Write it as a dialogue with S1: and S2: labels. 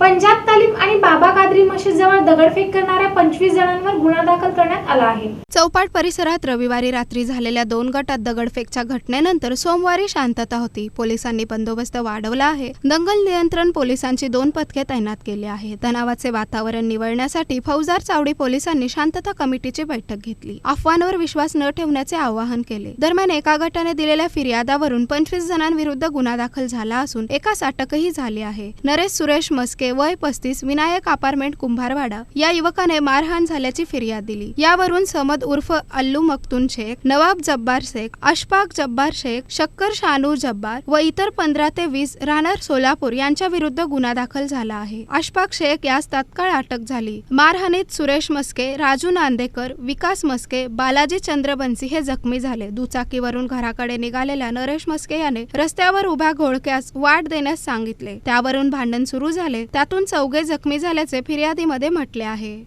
S1: पंजाब तालीम आणि बाबा कादरी मशीद दगडफेक करणाऱ्या पंचवीस जणांवर गुन्हा दाखल करण्यात आला आहे.
S2: चौपाट परिसरात रविवारी रात्री झालेल्या दोन गटात दगडफेकच्या घटनेनंतर सोमवारी शांतता होती. पोलिसांनी बंदोबस्त वाढवला आहे. दंगल नियंत्रण पोलिसांची दोन पथके तैनात केली आहे तणावाचे वातावरण निवळण्यासाठी फौजदार चावडी पोलिसांनी शांतता कमिटीची बैठक घेतली. अफवांवर विश्वास न ठेवण्याचे आवाहन केले. दरम्यान एका गटाने दिलेल्या फिर्यादावरून पंचवीस जणांविरुद्ध गुन्हा दाखल झाला असून एकास अटकही झाली आहे. नरेश सुरेश मस्के वय पस्तीस विनायक अपार्टमेंट कुंभारवाडा. या युवकाने मारहाण झाल्याची फिर्याद दिली. यावरून समद उर्फ अल्लू मक्तून शेख नवाब जब्बार शेख अशफाक जब्बार शेख शक्कर शानू जब्बार व इतर पंधरा ते वीस राहणार सोलापूर यांच्या विरुद्ध गुन्हा दाखल झाला आहे. अशफाक शेख यास तात्काळ अटक झाली. मारहाणीत सुरेश मस्के राजू नांदेकर विकास मस्के बालाजी चंद्रबंसी हे जखमी झाले. दुचाकीवरून घराकडे निघालेल्या नरेश मस्के याने रस्त्यावर उभ्या घोळक्यास वाट देण्यास सांगितले. त्यावरून भांडण सुरू झाले. त्यातून चौघे जखमी झाल्याचे फिर्यादीमध्ये म्हटले वाटले आहे.